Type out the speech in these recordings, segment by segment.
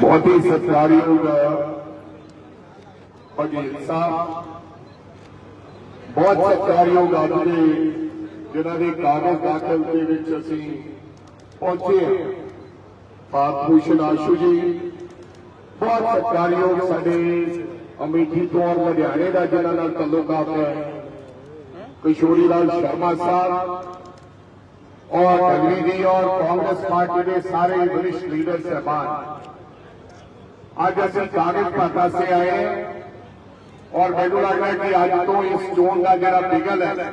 ਬਹੁਤ ਹੀ ਸਤਿਕਾਰਯੋਗ ਭਗੀਲ ਸਾਹਿਬ। ਬਹੁਤ ਸਤਿਕਾਰਯੋਗ ਅੱਜ ਦੇ ਜਿਨ੍ਹਾਂ ਦੇ ਕਾਗਜ਼ ਦਾਖਲ ਦੇ ਵਿੱਚ ਅਸੀਂ ਪਹੁੰਚੇ ਭਾਰਤ ਭੂਸ਼ਣ ਆਸ਼ੂ ਜੀ, ਬਹੁਤ ਸਤਿਕਾਰਯੋਗ ਸਾਡੇ ਅਮੇਠੀ ਤੋਂ ਲੁਧਿਆਣੇ ਦਾ ਜਿਨ੍ਹਾਂ ਨਾਲ ਤਾਲੁਕਾਤ ਹੈ, ਕਿਸ਼ੋਰੀ ਲਾਲ ਸ਼ਰਮਾ ਸਾਹਿਬ ਔਰ ਅਗਲੀ ਦੀ ਔਰ ਕਾਂਗਰਸ ਪਾਰਟੀ ਦੇ ਸਾਰੇ ਵਰਿਸ਼ਠ ਲੀਡਰ ਸਹਿਬਾਨ। आज ਅਸੀਂ ਕਾਗਜ਼ ਪਾਤਾ ਸੇ ਆਏ ਹਾਂ ਔਰ ਮੈਨੂੰ ਲੱਗਦਾ ਹੈ ਕਿ ਅੱਜ ਤੋਂ ਇਸ ਚੋਣ ਦਾ ਜਿਹੜਾ ਬਿਗਲ ਹੈ,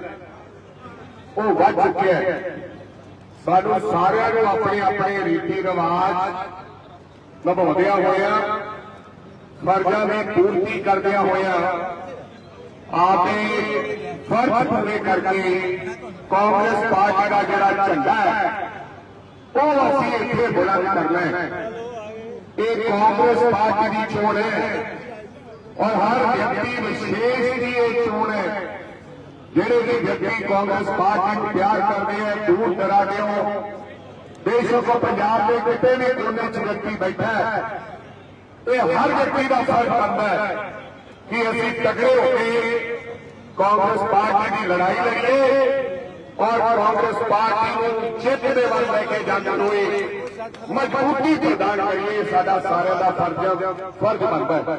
ਉਹ ਵੱਧ ਚੁੱਕਿਆ ਹੈ। ਸਾਨੂੰ ਸਾਰਿਆਂ ਨੂੰ ਆਪਣੇ ਆਪਣੇ ਰੀਤੀ ਰਿਵਾਜ ਨਿਭਾਉਂਦਿਆਂ ਹੋਇਆਂ ਫਰਜ਼ਾਂ ਦੀ ਪੂਰਤੀ ਕਰਦਿਆਂ ਹੋਇਆਂ, ਆਪੇ ਫਰਜ਼ ਪੂਰੇ ਕਰਕੇ ਕਾਂਗਰਸ ਪਾਰਟੀ ਦਾ ਜਿਹੜਾ ਝੰਡਾ ਹੈ, ਉਹ ਅਸੀਂ ਇੱਥੇ ਬੁਲੰਦ ਕਰਨਾ ਹੈ ਇਹ ਕਾਂਗਰਸ ਪਾਰਟੀ ਦੀ ਚੋਣ ਹੈ ਔਰ ਹਰ ਵਿਅਕਤੀ ਵਿਸ਼ੇਸ਼ ਦੀ ਇਹ ਚੋਣ ਹੈ ਜਿਹੜੇ ਵੀ ਵਿਅਕਤੀ ਕਾਂਗਰਸ ਪਾਰਟੀ ਨੂੰ ਪਿਆਰ ਕਰਦੇ ਹੈ ਦੂਰ ਦਰਾਡਿਓ ਦੇਸ਼ੋ ਕੋ ਪੰਜਾਬ ਦੇ ਕਿਤੇ ਵੀ ਕੋਨੇ 'ਚ ਵਿਅਕਤੀ ਬੈਠਾ ਹੈ ਇਹ ਹਰ ਵਿਅਕਤੀ ਦਾ ਫਰਜ਼ ਬਣਦਾ ਹੈ ਕਿ ਅਸੀਂ ਤਕੜੇ ਹੋ ਕੇ ਕਾਂਗਰਸ ਪਾਰਟੀ ਦੀ ਲੜਾਈ ਲੜੀਏ ਔਰ ਕਾਂਗਰਸ ਪਾਰਟੀ ਨੂੰ ਜਿੱਤ ਦੇ ਵੱਲ ਲੈ ਕੇ ਜਾਂਦੇ ਹੋਏ ਮਜ਼ਬੂਤੀ ਪ੍ਰਦਾਨ ਕਰੀਏ ਸਾਡਾ ਸਾਰਿਆਂ ਦਾ ਫਰਜ਼ ਫਰਜ਼ ਬਣਦਾ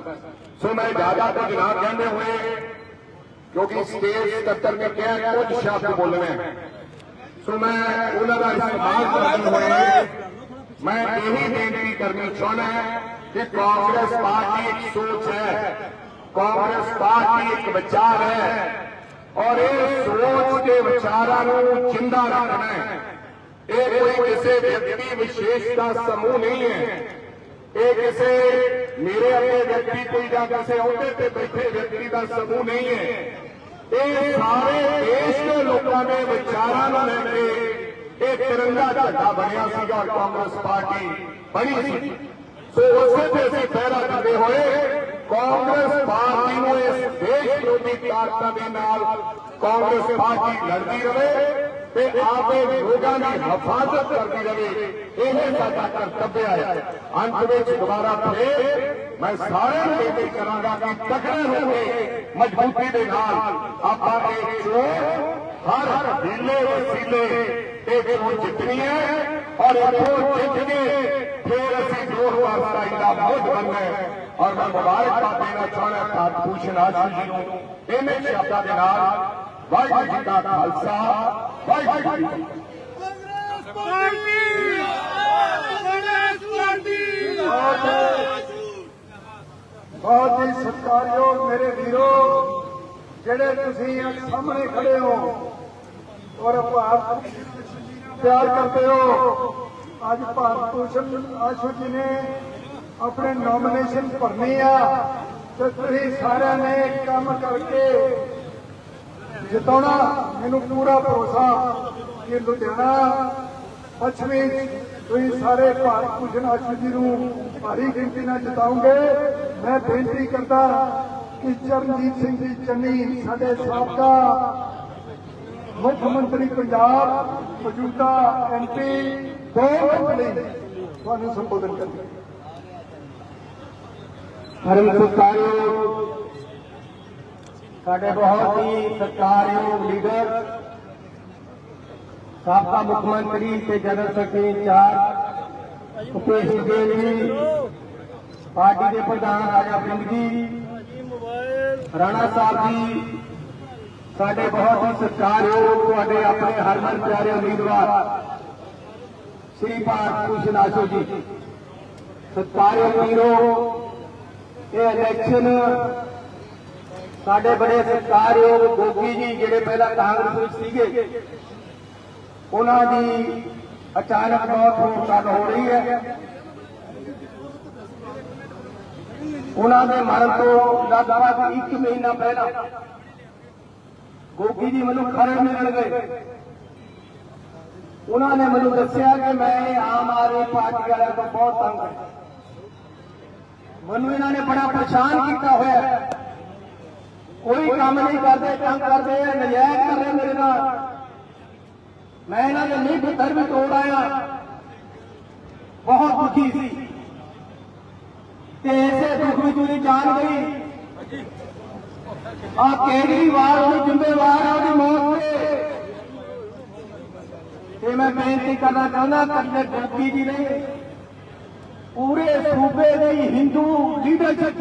ਸੋ ਮੈਂ ਜ਼ਿਆਦਾ ਕੁਝ ਨਾ ਕਹਿੰਦੇ ਹੋਏ, ਕਿਉਂਕਿ ਸਟੇਜ 77 ਨੇ ਕਿਹਾ, ਕੁਝ ਸ਼ਬਦ ਬੋਲਣੇ ਸੋ ਮੈਂ ਉਹਨਾਂ ਦਾ ਇਸਤੇਮਾਲ ਕਰਦੇ ਹੋਏ ਮੈਂ ਇਹੀ ਬੇਨਤੀ ਕਰਨੀ ਚਾਹੁੰਦਾ ਕਿ ਕਾਂਗਰਸ ਪਾਰਟੀ ਇੱਕ ਸੋਚ ਹੈ। ਕਾਂਗਰਸ ਪਾਰਟੀ ਇੱਕ ਵਿਚਾਰ ਹੈ। ਔਰ ਇਹ ਸੋਚ ਦੇ ਵਿਚਾਰਾਂ ਨੂੰ ਜਿੰਦਾ ਰੱਖਣਾ ਹੈ। ਇਹ ਕੋਈ ਕਿਸੇ ਵਿਅਕਤੀ ਵਿਸ਼ੇਸ਼ ਦਾ ਸਮੂਹ ਨਹੀਂ ਹੈ। ਇਹ ਕਿਸੇ ਮੇਰੇ ਅੱਗੇ ਵਿਅਕਤੀ ਕੋਈ ਜਾਂ ਕਿਸੇ ਅਹੁਦੇ ਤੇ ਬੈਠੇ ਵਿਅਕਤੀ ਦਾ ਸਮੂਹ ਨਹੀਂ ਹੈ। ਇਹ ਸਾਰੇ ਦੇਸ਼ ਦੇ ਲੋਕਾਂ ਦੇ ਵਿਚਾਰਾਂ ਨੂੰ ਲੈ ਕੇ ਇਹ ਤਿਰੰਗਾ ਝੰਡਾ ਬਣਿਆ ਸੀਗਾ ਕਾਂਗਰਸ ਪਾਰਟੀ ਬਣੀ ਸੀ। ਸੋ ਉਸੇ ਤੇ ਅਸੀਂ ਪਹਿਰਾ ਕਰਦੇ ਹੋਏ ਕਾਂਗਰਸ ਪਾਰਟੀ ਨੂੰ ਇਸ ਦੇਸ਼ ਵਿਰੋਧੀ ਤਾਕਤਾਂ ਦੇ ਨਾਲ ਕਾਂਗਰਸ ਪਾਰਟੀ ਲੜਦੀ ਰਹੇ। ਤੇ ਆਪੇ ਲੋਕਾਂ ਦੀ ਹਿਫਾਜ਼ਤ ਕਰਦੀ ਰਹੇ। ਇਹ ਸਾਡਾ ਕਰਤੱਵ ਹੈ। ਅੰਤ ਵਿੱਚ ਦੁਬਾਰਾ ਫੇਰ ਮੈਂ ਸਾਰਿਆਂ ਨੂੰ ਬੇਨਤੀ ਕਰਾਂਗਾ ਕਿ ਤਕੜੇ ਹੋ ਕੇ, ਮਜ਼ਬੂਤੀ ਦੇ ਨਾਲ ਆਪਾਂ ਇਹ ਚੋਣ ਹਰ ਵੇਲੇ ਵਸੀਲੇ ਇਹ ਚੋਣ ਜਿੱਤਣੀ ਹੈ ਔਰ ਇੱਥੋਂ ਜਿੱਤ ਕੇ ਫੇਰ ਅਸੀਂ 2027 ਦਾ ਮੁੱਢ ਬਣਨਾ ਔਰ ਮੈਂ ਮੁਬਾਰਕਬਾਦ ਦੇਣਾ ਚਾਹੁੰਦਾ ਭਾਰਤ ਭੂਸ਼ਣ ਜੀ ਨੂੰ। ਇਹਨੇ ਸ਼ਬਦਾਂ ਦੇ ਨਾਲ ਵਾਹਿਗੁਰੂ ਜੀ ਕਾ ਖਾਲਸਾ ਵਾਹਿਗੁਰੂ ਜੀ ਕੀ ਫਤਿਹ ਕਾਂਗਰਸ ਪਾਰਟੀ ਬਹੁਤ ਹੀ ਸਤਿਕਾਰਯੋਗ ਮੇਰੇ ਵੀਰੋ ਜਿਹੜੇ ਤੁਸੀਂ ਸਾਹਮਣੇ ਖੜੇ ਹੋ ਔਰ ਭਾਰਤ ਪਿਆਰ ਕਰਦੇ ਹੋ ਅੱਜ ਭਾਰਤ ਭੂਸ਼ਣ ਆਸ਼ੂ ਜੀ ਨੇ ਆਪਣੇ ਨੋਮੀਨੇਸ਼ਨ ਭਰਨੀ ਆ ਤੇ ਤੁਸੀਂ ਸਾਰਿਆਂ ਨੇ ਕੰਮ ਕਰਕੇ ਜਿਤਾਉਣਾ ਮੈਨੂੰ ਪੂਰਾ ਭਰੋਸਾ ਕਿ ਲੁਧਿਆਣਾ ਪੱਛਮੀ ਤੁਸੀਂ ਸਾਰੇ ਭਾਰਤ ਭੂਸ਼ਣ ਆਸ਼ੂ ਜੀ ਨੂੰ ਭਾਰੀ ਗਿਣਤੀ ਨਾਲ ਜਿਤਾਉਂਗੇ। ਮੈਂ ਬੇਨਤੀ ਕਰਦਾ ਕਿ ਚਰਨਜੀਤ ਸਿੰਘ ਜੀ ਚੰਨੀ ਸਾਡੇ ਸਾਬਕਾ ਮੁੱਖ ਮੰਤਰੀ ਪੰਜਾਬ, ਮੌਜੂਦਾ ਐਮਪੀ ਦੋ ਮਿੰਟ ਲਈ ਤੁਹਾਨੂੰ ਸੰਬੋਧਨ ਕਰਦੇ ਪਰਮ ਸਤਿਕਾਰਯੋਗ ਸਾਡੇ ਬਹੁਤ ਹੀ ਸਤਿਕਾਰਯੋਗ ਲੀਡਰ, ਸਾਬਕਾ ਮੁੱਖ ਮੰਤਰੀ ਤੇ general secretary in charge Bhupesh Baghel ji party ਦੇ ਪ੍ਰਧਾਨ ਰਾਜਾ ਸਿੰਘ ਜੀ, ਰਾਣਾ ਸਾਹਿਬ ਜੀ, ਸਾਡੇ ਬਹੁਤ ਹੀ ਸਤਿਕਾਰਯੋਗ ਤੁਹਾਡੇ ਆਪਣੇ ਹਰਮਨ ਪਿਆਰੇ ਉਮੀਦਵਾਰ, ਸ੍ਰੀ ਭਾਰਤ ਭੂਸ਼ਣ ਆਸ਼ੂ ਜੀ। ਸਤਿਕਾਰਯੋਗ ਵੀਰੋ, ਇਹ ਇਲੈਕਸ਼ਨ ਸਾਡੇ ਬੜੇ ਸਤਿਕਾਰਯੋਗ ਗੋਗੀ ਜੀ ਜਿਹੜੇ ਪਹਿਲਾਂ ਕਾਂਗਰਸ ਵਿੱਚ ਸੀਗੇ, ਉਹਨਾਂ ਦੀ ਅਚਾਨਕ ਮੌਤ ਹੋਣ ਕਾਰਨ ਹੋ ਰਹੀ ਹੈ। ਉਹਨਾਂ ਦੇ ਮਰਨ ਤੋਂ ਲਗਭਗ 1 ਮਹੀਨਾ ਪਹਿਲਾਂ। ਗੋਗੀ ਜੀ ਮੈਨੂੰ ਖਰੜ ਮਿਲਣ ਗਏ। ਉਹਨਾਂ ਨੇ ਮੈਨੂੰ ਦੱਸਿਆ ਕਿ ਮੈਂ ਆਮ ਆਦਮੀ ਪਾਰਟੀ ਵਾਲਿਆਂ ਤੋਂ ਬਹੁਤ ਤੰਗ ਹਾਂ। ਮੈਨੂੰ ਇਹਨਾਂ ਨੇ ਬੜਾ ਪਰੇਸ਼ਾਨ ਕੀਤਾ ਹੋਇਆ। ਹੈ। ਕੋਈ ਕੰਮ ਨਹੀਂ ਕਰਦੇ, ਤੰਗ ਕਰਦੇ ਆ ਨਜਾਇਜ਼ ਕਰ ਰਹੇ ਮੇਰੇ ਨਾਲ। ਮੈਂ ਇਹਨਾਂ ਦੇ ਨਹੀਂ ਪੁੱਤਰ ਵੀ ਤੋੜ ਆਇਆ। ਬਹੁਤ ਦੁਖੀ ਸੀ। ਤੇ ਦੀ ਜਾਨ ਗਈ। ਆ ਕੇਜਰੀਵਾਲ ਨੂੰ ਜ਼ਿੰਮੇਵਾਰ ਆ, ਉਹਦੀ ਮੌਤ ਤੇ। ਤੇ ਮੈਂ ਬੇਨਤੀ ਕਰਨਾ ਚਾਹੁੰਦਾ ਕਰਨੇ ਗੋਪੀ ਜੀ ਨੇ ਪੂਰੇ ਸੂਬੇ ਦੀ ਹਿੰਦੂ ਲੀਡਰਸ਼ਿਪ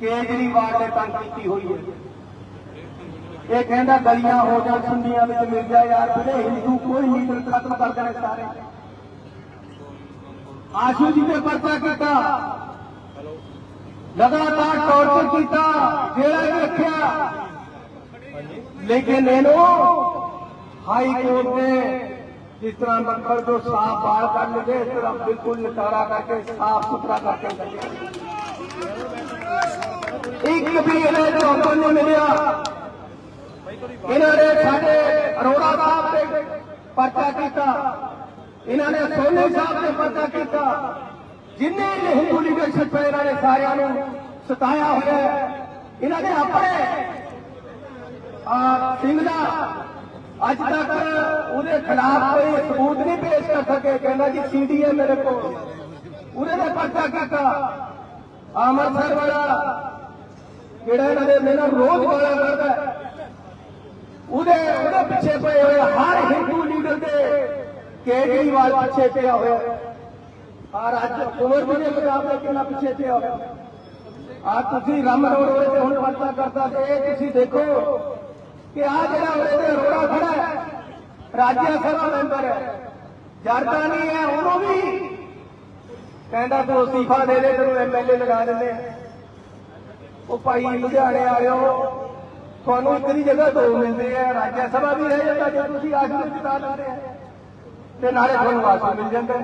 ਕੇਜਰੀਵਾਲ ਨੇ ਤੰਗ ਕੀਤੀ ਹੋਈ ਹੈ। ਇਹ ਕਹਿੰਦਾ ਗਲੀਆਂ ਹੋ ਜਾਣ ਸੁੰਨੀਆਂ ਵਿੱਚ ਮਿਲ ਜਾ ਯਾਰ ਜਿਹੜੇ ਹਿੰਦੂ ਕੋਈ ਲੀਡਰ ਖਤਮ ਕਰ ਦੇਣੇ ਸਾਰੇ। ਆਸ਼ੂ ਜੀ ਨੇ ਪਰਚਾ ਕੀਤਾ। ਲਗਾਤਾਰ ਟੌਰਚਰ ਕੀਤਾ, ਜੇਲ੍ਹਾਂ ਵਿੱਚ ਰੱਖਿਆ। ਲੇਕਿਨ ਇਹਨੂੰ ਹਾਈ ਕੋਰਟ ਨੇ ਜਿਸ ਤਰ੍ਹਾਂ ਮੱਖਣ ਤੋਂ ਸਾਫ਼ ਬਾਲ ਕਰ ਲਗੇ ਇਸ ਤਰ੍ਹਾਂ ਬਿਲਕੁਲ ਨਿਤਾਰਾ ਕਰਕੇ, ਸਾਫ਼ ਸੁਥਰਾ ਕਰਕੇ ਕੱਢਿਆ। ਇੱਕ ਵੀ ਇਹਦੇ ਚੌਂਕਣ ਨਹੀਂ ਮਿਲਿਆ। ਇਹਨਾਂ ਨੇ ਸਾਡੇ ਅਰੋੜਾ ਸਾਹਿਬ ਤੇ ਪਰਚਾ ਕੀਤਾ। ਇਹਨਾਂ ਨੇ ਸੋਨੀ ਸਾਹਿਬ ਤੇ ਪਰਚਾ ਕੀਤਾ। ਜਿੰਨੇ ਵੀ ਹਿੰਦੂ ਲੀਡਰਸ਼ਿਪ ਹੈ ਇਹਨਾਂ ਨੇ ਸਾਰਿਆਂ ਨੂੰ ਸਤਾਇਆ ਹੋਇਆ ਇਹਨਾਂ ਨੇ ਆਪਣੇ ਆ ਸਿੰਘ ਦਾ ਅੱਜ ਤੱਕ ਉਹਦੇ ਖਿਲਾਫ ਕੋਈ ਸਬੂਤ ਨਹੀਂ ਪੇਸ਼ ਕਰ ਸਕੇ। ਕਹਿੰਦਾ ਜੀ ਸੀਡੀ ਹੈ ਮੇਰੇ ਕੋਲ। ਉਹਦੇ ਨੇ ਪਰਚਾ ਕੀਤਾ। ਅੰਮ੍ਰਿਤਸਰ ਵਾਲਾ ਜਿਹੜਾ ਇਹਨਾਂ ਦੇ ਮੇਰੇ ਨਾਲ ਰੋਜ਼ ਗਾਲਾਂ ਕਰਦਾ ਹੈ, ਉਹਦੇ ਉਹਦੇ ਪਿੱਛੇ ਪਏ ਹੋਏ ਹਰ ਹਿੰਦੂ ਲੀਡਰ ਦੇ ਕੇਜਰੀਵਾਲ ਪਿੱਛੇ ਪਿਆ ਹੋਇਆ। ਆ ਅੱਜ ਕੁਮਰ ਜੀ ਦੇ ਮੁਕਾਬਲੇ ਕਿੰਨਾ ਪਿੱਛੇ ਪਿਆ ਹੋਇਆ। ਆ ਤੁਸੀਂ ਰਮ ਰੋਡ ਤੇ ਹੁਣ ਪਰਚਾ ਕਰਦਾ ਤੇ ਇਹ ਤੁਸੀਂ ਦੇਖੋ ਕਿ ਆ ਜਿਹੜਾ ਉਹਦੇ ਤੇ ਰੋੜਾ ਖੜਾ ਹੈ ਰਾਜ ਸਭਾ ਮੈਂਬਰ ਹੈ। ਜਰਦਾ ਨਹੀਂ ਹੈ ਉਹਨੂੰ ਵੀ। ਕਹਿੰਦਾ ਤੂੰ ਅਸਤੀਫਾ ਦੇ ਦੇ ਤੈਨੂੰ ਐਮਐਲਏ ਲਗਾ ਦਿੰਦੇ ਆ। ਉਹ ਭਾਈ ਲੁਧਿਆਣੇ ਆਇਓ। ਤੁਹਾਨੂੰ ਇੱਕ ਦੀ ਜਗ੍ਹਾ ਦੋ ਮਿਲਦੇ ਆ, ਰਾਜ ਸਭਾ ਵੀ ਰਹਿ ਜਾਂਦਾ, ਜੇ ਤੁਸੀਂ ਆਸ਼ਰਮ ਜਿਤਾ ਲੈਂਦੇ ਆ ਤੇ ਨਾਲੇ ਤੁਹਾਨੂੰ ਆਸਨ ਮਿਲ ਜਾਂਦਾ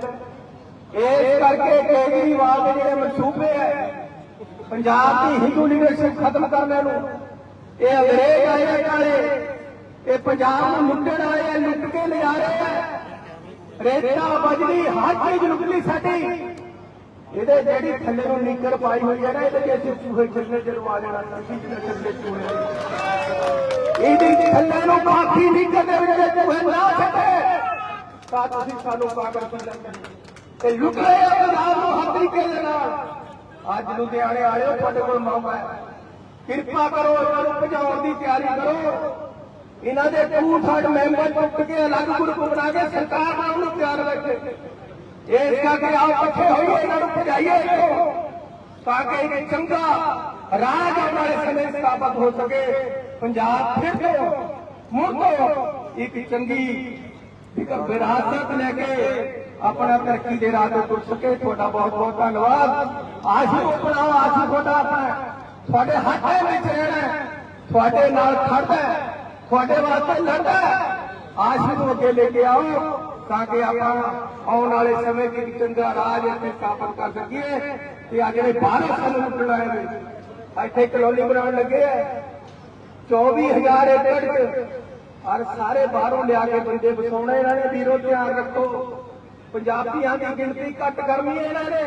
ਇਸ ਕਰਕੇ ਕੇਜਰੀਵਾਲ ਦੇ ਜਿਹੜੇ ਮਨਸੂਬੇ ਹੈ ਪੰਜਾਬ ਦੀ ਹਿੰਦੂ ਲੀਡਰਸ਼ਿਪ ਖਤਮ ਕਰਨ ਨੂੰ, ਇਹ ਅੰਗਰੇਜ਼ ਆਏ ਆ ਕਾਲੇ ਇਹ ਪੰਜਾਬ ਨੂੰ ਲੁੱਟਣ ਆਏ ਆ, ਲੁੱਟ ਕੇ ਲਿਜਾ ਰਹੇ ਆ। ਰੇਤਾ ਬਜਲੀ ਹਰ ਚੀਜ਼ ਲੁੱਟਲੀ ਸਾਡੀ। ਇਹਦੇ ਜਿਹੜੀ ਥੱਲੇ ਨੂੰ ਨੀਕਰ ਪਾਈ ਹੋਈ ਹੈ ਨਾ, ਇਹਦੇ ਜੇ ਅਸੀਂ ਚੂਹੇ ਚੱਲਣੇ ਜਦੋਂ ਆ ਜਾਣਾ ਜਿਹੜੇ ਥੱਲੇ ਚੂਹੇ ਇਹਦੀ ਥੱਲੇ ਨੂੰ ਕਾਫੀ ਨੀਕਰ ਦੇ ਵਿੱਚ ਜੇ ਚੂਹੇ ਨਾ ਛੱਡੇ। ਤਾਂ ਤੁਸੀਂ ਸਾਨੂੰ ਪਾਗਲ ਕੀ ਤੇ ਲੁੱਟ ਰਹੇ ਆ ਪੰਜਾਬ ਨੂੰ ਹਰ ਤਰੀਕੇ ਨਾਲ। ਅੱਜ ਲੁਧਿਆਣੇ ਵਾਲਿਓ, ਤੁਹਾਡੇ ਕੋਲ ਮੌਕਾ ਹੈ। ਕਿਰਪਾ ਕਰੋ ਇਹਨਾਂ ਨੂੰ ਭਜਾਉਣ ਦੀ ਤਿਆਰੀ ਕਰੋ। ਇਹਨਾਂ ਦੇ ਟੂ ਥਰਡ ਮੈਂਬਰ ਟੁੱਟ ਕੇ ਅਲੱਗ ਗਰੁੱਪ ਬਣਾ ਕੇ ਸਰਕਾਰ ਨਾਲ ਨੂੰ ਤਿਆਰ ਰੱਖੇ। ਇਸ ਕਰਕੇ ਆਓ ਇਕੱਠੇ ਹੋਈਏ, ਇਹਨਾਂ ਨੂੰ ਭਜਾਈਏ ਇੱਥੋਂ, ਤਾਂ ਕਿ ਇੱਕ ਚੰਗਾ ਰਾਜ ਆਉਣ ਵਾਲੇ ਸਮੇਂ ਸਥਾਪਿਤ ਹੋ ਸਕੇ। ਪੰਜਾਬ ਫਿਰ ਤੋਂ ਮੁੜ ਤੋਂ ਇੱਕ ਚੰਗੀ ਵਿਰਾਸਤ ਲੈ ਕੇ ਆਪਣਾ ਤਰੱਕੀ ਦੇ ਰਾਹ ਤੇ ਤੁਰ ਸਕੇ। ਤੁਹਾਡਾ ਬਹੁਤ ਬਹੁਤ ਧੰਨਵਾਦ। ਆਸ਼ੂ ਬਣਾਓ ਆਸ਼ੂ ਤੁਹਾਡਾ ਆਪਣਾ ਤੁਹਾਡੇ ਹੱਥਾਂ ਵਿੱਚ ਰਹਿਣਾ ਤੁਹਾਡੇ ਨਾਲ ਖੜਦਾ ਤੁਹਾਡੇ ਵਾਸਤੇ ਲੜਦਾ ਹੈ। ਆਸ਼ੂ ਨੂੰ ਅੱਗੇ ਲੈ ਕੇ ਆਓ। ਤਾਂ ਕਿ ਆਪਾਂ ਆਉਣ ਵਾਲੇ ਸਮੇਂ 'ਚ ਇੱਕ ਚੰਗਾ ਰਾਜ ਇੱਥੇ ਸਥਾਪਿਤ ਕਰ ਸਕੀਏ ਤੇ ਆ ਜਿਹੜੇ ਬਾਹਰੋਂ ਸਾਨੂੰ ਲੁੱਟਣ ਆਏ ਨੇ, ਇੱਥੇ ਕਲੋਨੀ ਬਣਾਉਣ ਲੱਗੇ ਆ। 24000 ਏਕੜ ਚ ਔਰ ਸਾਰੇ ਬਾਹਰੋਂ ਲਿਆ ਕੇ ਬੰਦੇ ਵਸਾਉਣੇ ਇਹਨਾਂ ਨੇ, ਵੀਰੋ ਧਿਆਨ ਰੱਖੋ। ਪੰਜਾਬੀਆਂ ਦੀ ਗਿਣਤੀ ਘੱਟ ਕਰਨੀ ਹੈ ਇਹਨਾਂ ਨੇ।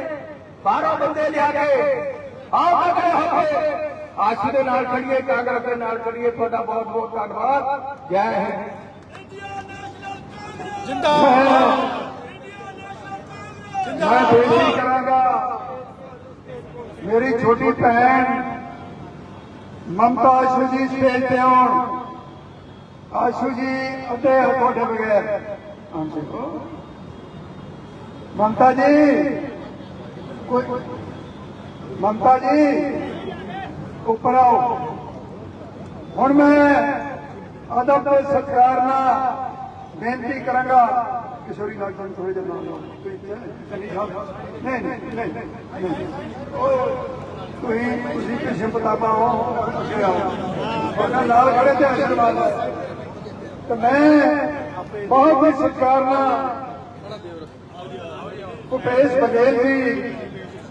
ਬਾਹਰੋਂ ਬੰਦੇ ਲਿਆ ਕੇ ਆਓ ਤਕੜੇ ਹੋ ਕੇ ਆਸ਼ੀ ਦੇ ਨਾਲ ਖੜੀਏ ਕਾਂਗਰਸ ਦੇ ਨਾਲ ਖੜੀਏ ਤੁਹਾਡਾ ਬਹੁਤ ਬਹੁਤ ਧੰਨਵਾਦ। ਜੈ ਹਿੰਦ। ਮੈਂ ਬੇਨਤੀ ਕਰਾਂਗਾ ਮੇਰੀ ਛੋਟੀ ਭੈਣ ਮਮਤਾ ਆਸ਼ੂ ਜੀ ਸਟੇਜ ਤੇ ਆਉਣ ਆਸ਼ੂ ਜੀ ਅਤੇ ਤੁਹਾਡੇ ਬਗੈਰ ਹਾਂਜੀ ਮਮਤਾ ਜੀ ਕੋਈ ਮਮਤਾ ਜੀ ਉੱਪਰ ਆਓ ਹੁਣ ਮੈਂ ਅਦਬ ਤੇ ਸਤਿਕਾਰ ਨਾਲ ਬੇਨਤੀ ਕਰਾਂਗਾ ਕਿਸ਼ੋਰੀ ਨਾਲ ਤੁਹਾਨੂੰ ਥੋੜੇ ਜਿਹਾ ਨਾਮ ਚੰਨੀ ਸਾਹਿਬ ਨਹੀਂ। ਨਹੀਂ ਨਹੀਂ ਓਏ, ਤੁਸੀਂ ਤੁਸੀਂ ਕਿਸੇ ਪਤਾਬਾ ਹੋ ਅੱਗੇ ਆਓ। ਉਹਨਾਂ ਨਾਲ ਖੜੇ ਤੇ ਆਸ਼ੀਰਵਾਦ ਤੇ ਮੈਂ ਬਹੁਤ ਹੀ ਸਤਿਕਾਰ ਨਾਲ ਭੁਪੇਸ਼ ਬਘੇਲ ਜੀ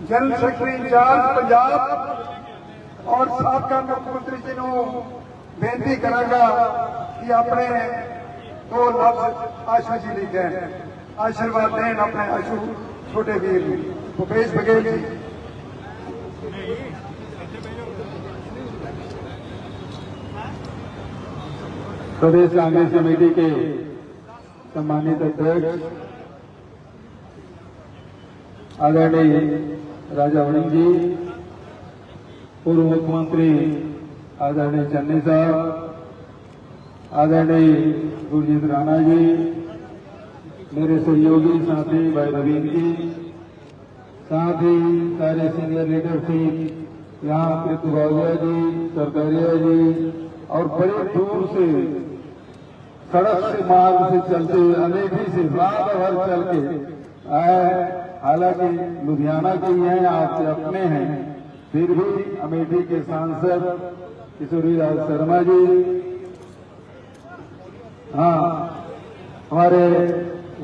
ਜਨਰਲ ਸੈਕਟਰੀ ਇੰਚਾਰਜ ਪੰਜਾਬ ਔਰ ਸਾਬਕਾ ਮੁੱਖ ਮੰਤਰੀ ਜੀ ਨੂੰ ਬੇਨਤੀ ਕਰਾਂਗਾ ਕਿ ਆਪਣੇ दो लफ आशा जी लिखे हैं। आशीर्वाद दें अपने आशु, छोटे वीर। भूपेश बघेल जी। प्रदेश कांग्रेस कमेटी के सम्मानित अध्यक्ष, आदरणीय राजा वणिंग जी, पूर्व मुख्यमंत्री आदरणीय चन्नी साहब आदरणीय गुरजीत राणा जी, मेरे सहयोगी साथी भाई रवीन जी, साथ ही सारे सीनियर लीडरशिप यहाँ पृथ्वीराजा जी, सरकारिया जी, और बड़े दूर से, सड़क से, मार्ग से चलते अमेठी से रात भर चल के आए। हालाँकि लुधियाना के ही हैं आपसे अपने हैं, फिर भी अमेठी के सांसद किशोरी राज शर्मा जी हाँ। हमारे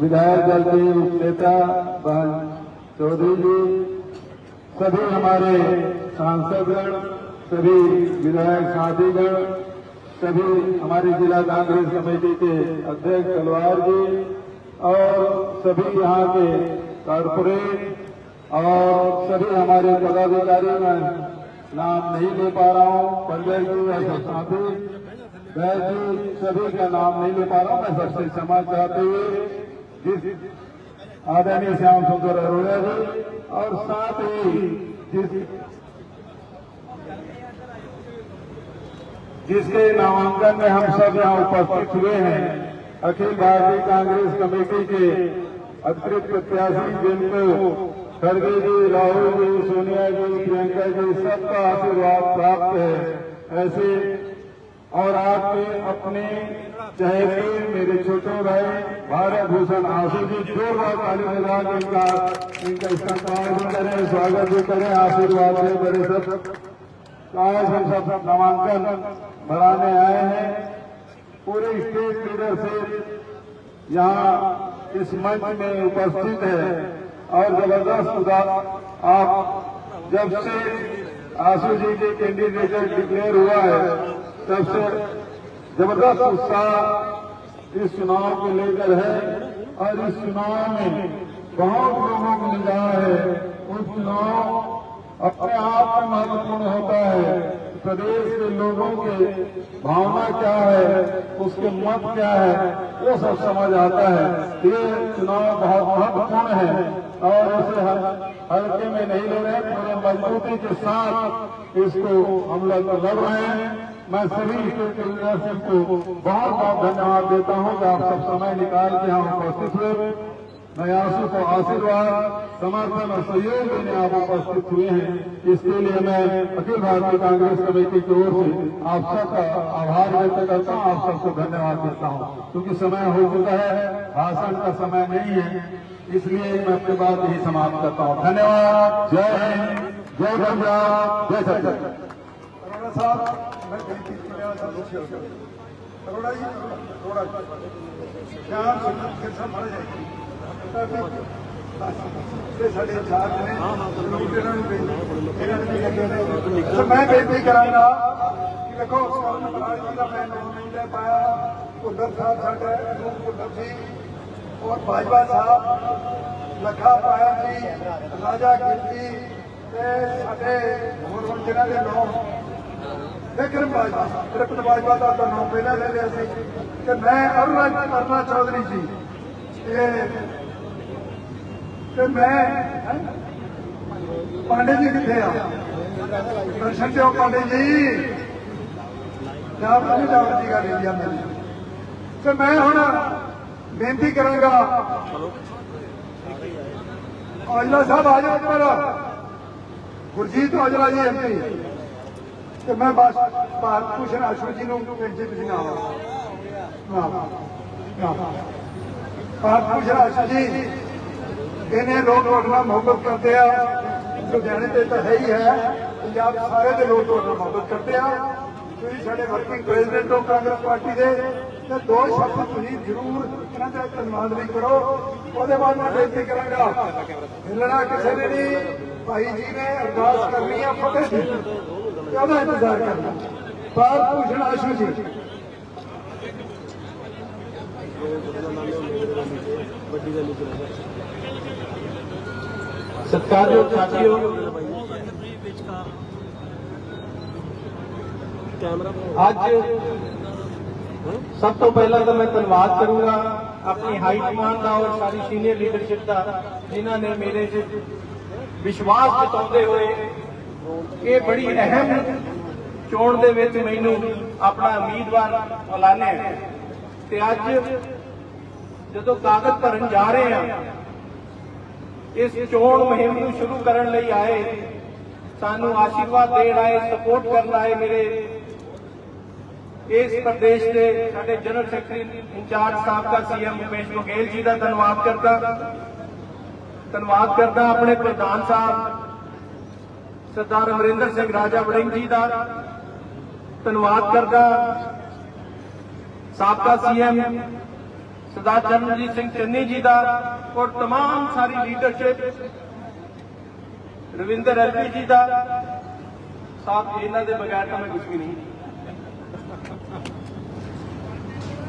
विधायक दल के उपनेता बहन चौधरी जी, सभी हमारे सांसदगण, सभी विधायक साथीगण, सभी हमारी जिला कांग्रेस कमेटी के अध्यक्ष तलवार जी और सभी यहाँ के कारपोरेट और सभी हमारे पदाधिकारी मैं नाम नहीं ले पा रहा हूँ पंजय जी जी सभी का नाम नहीं ले पा रहा हूँ, मैं सबसे क्षमा चाहते हुए जिस आदरणीय श्याम सुंदर अरोड़ा जी और साथ ही जिस जिसके नामांकन में हम सब यहाँ उपस्थित हुए हैं, अखिल भारतीय कांग्रेस कमेटी के अतिरिक्त प्रत्याशी जिनको खड़गे जी, राहुल जी, सोनिया जी, प्रियंका जी, सबका आशीर्वाद प्राप्त है। ऐसे और आपके अपने चहेते मेरे छोटे भाई, भारत भूषण आशु जी जो बहुत के इनका इनका इस्तेमाल भी करें, स्वागत भी करें, आशीर्वाद दें बड़े सब। आज हम सब नामांकन बढ़ाने आए हैं। पूरे स्टेट लीडरशिप यहाँ इस मंच में उपस्थित है। और ज़बरदस्त उदा- आप जब से आशु जी के कैंडिडेट डिक्लेयर हुआ है तब से ज़बरदस्त उत्साह इस चुनाव को लेकर है और इस चुनाव में बहुत लोगों को निगाह है। उस चुनाव अपने आप में महत्वपूर्ण होता है। प्रदेश के लोगों के भावना क्या है, उसके मत क्या है, वो सब समझ आता है। ये चुनाव बहुत महत्वपूर्ण है और इसे हल्के में नहीं ले रहे पूरे मजबूती के साथ इसको हम लोग लड़ रहे हैं। मैं सभी लीडरशिप को बहुत बहुत धन्यवाद देता हूँ कि आप सब समय निकाल के यहाँ उपस्थित हुए। मैं आँसू को आशीर्वाद समर्थन और सहयोग देने आप उपस्थित हुए हैं। इसके लिए मैं अखिल भारतीय कांग्रेस कमेटी की ओर से आप सबका आभार व्यक्त करता हूँ, आप सबको धन्यवाद देता हूँ। क्योंकि समय हो चुका है, भाषण का समय नहीं है, इसलिए मैं अपनी बात यही समाप्त करता हूँ। धन्यवाद। जय हिंद। जय पंजाब। जय छत्तीसगढ़ अरोड़ा ਮੈਂ ਗਿਣਤੀ ਕਿਹਾ ਤਾਂ ਲੋਕ ਹੋ ਗਏ ਕਰੋੜਾ ਜੀ ਕਰੋੜਾ ਚਾਰ ਕਿਸਾ ਫੜ ਜਾਈ ਤਾਂ ਤੇ ਸਾਡੇ ਚਾਰ ਨੇ ਇਹਨਾਂ ਨੂੰ ਬੇਨਤੀ ਇਹਨਾਂ ਨੂੰ ਬੇਨਤੀ ਸਰ ਮੈਂ ਬੇਨਤੀ ਕਰਾਂਗਾ ਕਿ ਦੇਖੋ ਸਵਰਨ ਬਰਾੜ ਜੀ ਦਾ ਮੈਂ ਨਾਮ ਨਹੀਂ ਲੈ ਪਾਇਆ ਕੁਦਰ ਸਾਹਿਬ ਸਾਡਾ ਰੂਪ ਕੁਦਰ ਜੀ ਔਰ ਬਾਜਵਾ ਸਾਹਿਬ ਲਖਾ ਪਾਇਆ ਜੀ ਰਾਜਾ ਗਿੱਤੀ ਤੇ ਸਾਡੇ ਹੋਰ ਜਿਹਨਾਂ ਦੇ ਨਾਮ ਵਿਕਰਮ ਬਾਜਵਾ ਤ੍ਰਿਪਤ ਬਾਜਵਾ ਦਾ ਤਾਂ ਨਾਮ ਪਹਿਲਾਂ ਲੈ ਲਿਆ ਸੀ ਤੇ ਮੈਂ ਅਰੁਣਾ ਕਰਨਾ ਚੌਧਰੀ ਜੀ। ਤੇ ਤੇ ਮੈਂ ਪਾਂਡੇ ਜੀ ਕਿੱਥੇ ਆ? ਦਰਸ਼ਨ ਦਿਓ ਪਾਂਡੇ ਜੀ। ਜਾਬ ਨਹੀਂ ਜਾਬ ਦੀ ਗੱਲ ਨਹੀਂ ਜਾਂਦੀ ਤੇ ਮੈਂ ਹੁਣ ਬੇਨਤੀ ਕਰਾਂਗਾ, ਔਜਲਾ ਸਾਹਿਬ ਆ ਜਾਓ ਪਰ ਗੁਰਜੀਤ ਔਜਲਾ ਜੀ ਐਮਪੀ ਤੇ ਮੈਂ ਬਸ ਭਾਰਤ ਭੂਸ਼ਣ ਆਸ਼ੂ ਜੀ ਨੂੰ ਭੇਜੇ ਤੁਸੀਂ ਨਾ ਨਾ ਭਾਰਤ ਭੂਸ਼ਣ ਆਸ਼ੂ ਜੀ, ਇਹਨੇ ਲੋਕ ਤੁਹਾਡੇ ਮੁਹੱਬਤ ਕਰਦੇ ਆ। ਲੁਧਿਆਣੇ ਤੇ ਤਾਂ ਹੈ ਹੀ ਹੈ। ਪੰਜਾਬ ਸਾਰੇ ਦੇ ਲੋਕ ਤੁਹਾਡੇ ਮੁਹੱਬਤ ਕਰਦੇ ਆ। ਤੁਸੀਂ ਸਾਡੇ ਵਰਕਿੰਗ ਪ੍ਰੈਜ਼ੀਡੈਂਟ ਹੋ, ਕਾਂਗਰਸ ਪਾਰਟੀ ਦੇ। ਤੇ ਦੋ ਸ਼ਬਦ ਤੁਸੀਂ ਜ਼ਰੂਰ ਇਹਨਾਂ ਦਾ ਧੰਨਵਾਦ ਵੀ ਕਰੋ। ਉਹਦੇ ਬਾਅਦ ਮੈਂ ਬੇਨਤੀ ਕਰਾਂਗਾ, ਮਿਲਣਾ ਕਿਸੇ ਨੇ ਨਹੀਂ। ਭਾਈ ਜੀ ਨੇ ਅਰਦਾਸ ਕਰਨੀ ਆ, ਫਤਿਹ ਦੀ ਤੇ ਉਹਦਾ ਇੰਤਜ਼ਾਰ ਕਰਨਾ ਭਾਰਤ ਭੂਸ਼ਣ ਆਸ਼ੂ ਜੀ ਸਤਿਕਾਰਯੋਗ ਸਾਥੀਓ ਅੱਜ ਸਭ ਤੋਂ ਪਹਿਲਾਂ ਤਾਂ ਮੈਂ ਧੰਨਵਾਦ ਕਰੂੰਗਾ ਆਪਣੀ ਹਾਈ ਕਮਾਂਡ ਦਾ ਔਰ ਸਾਰੀ ਸੀਨੀਅਰ ਲੀਡਰਸ਼ਿਪ ਦਾ ਜਿਨ੍ਹਾਂ ਨੇ ਮੇਰੇ 'ਚ ਵਿਸ਼ਵਾਸ ਜਤਾਉਂਦੇ ਹੋਏ ਇਹ ਬੜੀ ਅਹਿਮ ਚੋਣ ਦੇ ਵਿੱਚ ਮੈਨੂੰ ਆਪਣਾ ਉਮੀਦਵਾਰ ਐਲਾਨਿਆ ਤੇ ਅੱਜ ਜਦੋਂ ਕਾਗਜ਼ ਭਰਨ ਜਾ ਰਹੇ ਆ ਇਸ ਚੋਣ ਮੁਹਿੰਮ ਨੂੰ ਸ਼ੁਰੂ ਕਰਨ ਲਈ ਆਏ, ਸਾਨੂੰ ਆਸ਼ੀਰਵਾਦ ਦੇਣ ਆਏ ਸਪੋਰਟ ਕਰਨ ਆਏ ਮੇਰੇ ਇਸ ਪ੍ਰਦੇਸ਼ ਦੇ ਸਾਡੇ ਜਨਰਲ ਸੈਕਟਰੀ ਇੰਚਾਰਜ ਸਾਬਕਾ ਸੀਐਮ ਭੁਪੇਸ਼ ਬਘੇਲ ਜੀ ਦਾ ਧੰਨਵਾਦ ਕਰਦਾ। ਧੰਨਵਾਦ ਕਰਦਾ ਆਪਣੇ ਪ੍ਰਧਾਨ ਸਾਹਿਬ ਸਰਦਾਰ ਅਮਰਿੰਦਰ ਸਿੰਘ ਰਾਜਾ ਵੜਿੰਗ ਜੀ ਦਾ ਧੰਨਵਾਦ ਕਰਦਾ ਸਾਬਕਾ ਸੀਐਮ ਸਰਦਾਰ ਚਰਨਜੀਤ ਸਿੰਘ ਚੰਨੀ ਜੀ ਦਾ ਔਰ तमाम ਸਾਰੀ ਲੀਡਰਸ਼ਿਪ ਰਵਿੰਦਰ ਐਲਪੀ ਜੀ ਦਾ ਸਾਥ ਇਹਨਾਂ ਦੇ ਬਗੈਰ ਤਾਂ ਮੈਂ ਕੁਝ ਵੀ ਨਹੀਂ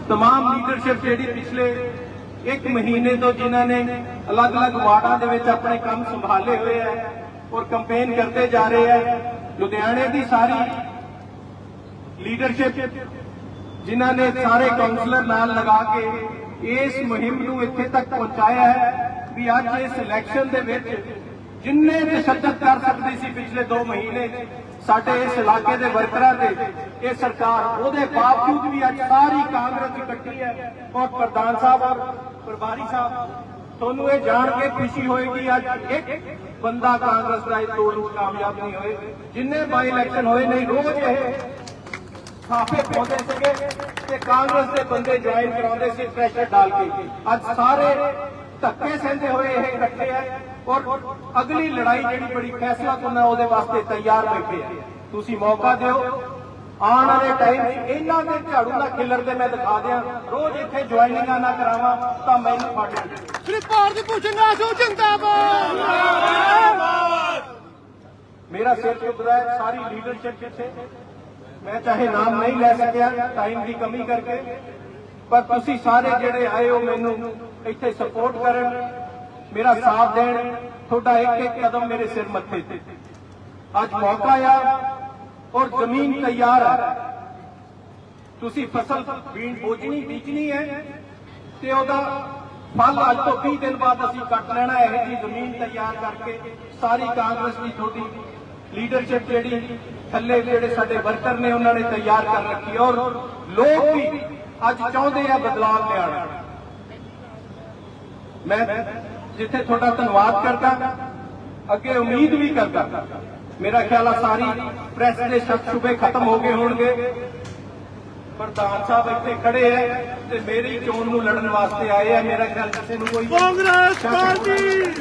तमाम ਲੀਡਰਸ਼ਿਪ ਜਿਹੜੀ ਪਿਛਲੇ ਇੱਕ ਮਹੀਨੇ ਤੋਂ ਜਿਨ੍ਹਾਂ ਨੇ ਅਲੱਗ-ਅਲੱਗ ਵਾਰਡਾਂ ਦੇ ਵਿੱਚ ਆਪਣੇ ਕੰਮ ਸੰਭਾਲੇ ਹੋਏ ਹੈ ਔਰ ਕੰਪੇਨ ਕਰਦੇ ਜਾ ਰਹੇ ਹੈ ਲੁਧਿਆਣੇ ਦੀ ਸਾਰੀ ਲੀਡਰਸ਼ਿਪ ਜਿਨ੍ਹਾਂ ਨੇ ਸਾਰੇ ਕਾਉਂਸਲਰ ਨਾਲ ਲਗਾ ਕੇ ਇਸ ਮੁਹਿੰਮ ਨੂੰ ਇੱਥੇ ਤੱਕ ਪਹੁੰਚਾਇਆ ਹੈ ਵੀ ਅੱਜ ਇਸ ਇਲੈਕਸ਼ਨ ਦੇ ਵਿੱਚ ਜਿੰਨੇ ਤਸ਼ੱਦਦ ਕਰ ਸਕਦੀ ਸੀ ਪਿਛਲੇ 2 ਮਹੀਨੇ, ਸਾਡੇ ਇਸ ਇਲਾਕੇ ਦੇ ਵਰਕਰਾਂ ਤੇ ਇਹ ਸਰਕਾਰ ਉਹਦੇ ਬਾਵਜੂਦ ਵੀ ਅੱਜ ਸਾਰੀ ਕਾਂਗਰਸ ਇਕੱਠੀ ਹੈ। ਔਰ ਪ੍ਰਧਾਨ ਸਾਹਿਬ ਔਰ ਪ੍ਰਭਾਰੀ ਸਾਹਿਬ, ਤੁਹਾਨੂੰ ਇਹ ਜਾਣ ਕੇ ਖੁਸ਼ੀ ਹੋਏਗੀ, ਅੱਜ ਇੱਕ ਬੰਦਾ ਕਾਂਗਰਸ ਦਾ ਇਹ ਤੋੜਨ 'ਚ ਕਾਮਯਾਬ ਨਹੀਂ ਹੋਏ। ਜਿੰਨੇ ਬਾਈ ਇਲੈਕਸ਼ਨ ਹੋਏ ਨਹੀਂ, ਰੋਜ਼ ਇਹ ਸਾਫੇ ਪਾਉਂਦੇ ਸੀਗੇ ਤੇ ਕਾਂਗਰਸ ਦੇ ਬੰਦੇ ਜੁਆਇਨ ਕਰਾਉਂਦੇ ਸੀ ਪ੍ਰੈਸ਼ਰ ਡਾਲ ਕੇ। ਅੱਜ ਸਾਰੇ ਧੱਕੇ ਸਹਿੰਦੇ ਹੋਏ ਇਹ ਇਕੱਠੇ ਆ ਔਰ ਅਗਲੀ ਲੜਾਈ ਜਿਹੜੀ ਬੜੀ ਫੈਸਲਾ ਕਰਨਾ ਉਹਦੇ ਵਾਸਤੇ ਤਿਆਰ ਬੈਠੇ ਆ। ਤੁਸੀਂ ਮੌਕਾ ਦਿਓ ਆਉਣ ਵਾਲੇ ਟਾਈਮ 'ਚ ਇਹਨਾਂ ਦੇ ਝਾੜੂ ਦਾ ਖਿੱਲਰ ਤੇ ਮੈਂ ਦਿਖਾ ਦਿਆਂ। ਰੋਜ਼ ਇੱਥੇ ਜੁਆਇਨਿੰਗਾਂ ਨਾ ਕਰਾਵਾਂ ਤਾਂ ਮੈਨੂੰ ਫੜ ਲੈਣ ਸ੍ਰੀ ਭਾਰਤ ਭੂਸ਼ਣ ਆਸੂ ਜਿੰਦਾਬਾਦ। ਮੇਰਾ ਸਿਰ ਚੁੱਕਦਾ ਹੈ ਸਾਰੀ ਲੀਡਰਸ਼ਿਪ ਕਿੱਥੇ ਮੈਂ ਚਾਹੇ ਨਾਮ ਨਹੀਂ ਲੈ ਸਕਿਆ ਟਾਈਮ ਦੀ ਕਮੀ ਕਰਕੇ। ਪਰ ਤੁਸੀਂ ਸਾਰੇ ਜਿਹੜੇ ਆਏ ਹੋ ਮੈਨੂੰ ਇੱਥੇ ਸਪੋਰਟ ਕਰਨ ਮੇਰਾ ਸਾਥ ਦੇਣ ਤੁਹਾਡਾ ਇੱਕ ਇੱਕ ਕਦਮ ਮੇਰੇ ਸਿਰ ਮੱਥੇ ਤੇ। ਅੱਜ ਮੌਕਾ ਆ ਔਰ ਜ਼ਮੀਨ ਤਿਆਰ ਹੈ ਤੁਸੀਂ ਫਸਲ ਬੀਜ ਬੋਝਣੀ, ਬੀਜਣੀ ਹੈ ਤੇ ਉਹਦਾ ਫਲ ਅੱਜ ਤੋਂ 20 ਦਿਨ ਬਾਅਦ ਅਸੀਂ ਕੱਟ ਲੈਣਾ ਹੈ ਇਹ ਜੀ ਜ਼ਮੀਨ ਤਿਆਰ ਕਰਕੇ ਸਾਰੀ ਕਾਂਗਰਸ ਦੀ ਤੁਹਾਡੀ ਲੀਡਰਸ਼ਿਪ ਜਿਹੜੀ ਥੱਲੇ ਜਿਹੜੇ ਸਾਡੇ ਵਰਕਰ ਨੇ, ਉਹਨਾਂ ਨੇ ਤਿਆਰ ਕਰ ਰੱਖੀ ਔਰ ਲੋਕ ਵੀ ਅੱਜ ਚਾਹੁੰਦੇ ਆ ਬਦਲਾਅ ਲਿਆਉਣਾ। ਮੈਂ ਜਿੱਥੇ ਤੁਹਾਡਾ ਧੰਨਵਾਦ ਕਰਦਾ, ਅੱਗੇ ਉਮੀਦ ਵੀ ਕਰਦਾ। ਮੇਰਾ ਖਿਆਲ ਆ ਸਾਰੀ ਪ੍ਰੈਸ ਦੇ ਸ਼ੱਕ ਸ਼ੁਬੇ ਖਤਮ ਹੋ ਗਏ ਹੋਣਗੇ। ਪ੍ਰਧਾਨ ਸਾਹਿਬ ਇੱਥੇ ਖੜੇ ਐ ਤੇ ਮੇਰੀ ਚੋਣ ਨੂੰ ਲੜਨ ਵਾਸਤੇ ਆਏ ਆ। ਮੇਰਾ ਖਿਆਲ ਕਿਸੇ ਨੂੰ ਕੋਈ ਕਾਂਗਰਸ। ਪਾਰਟੀ!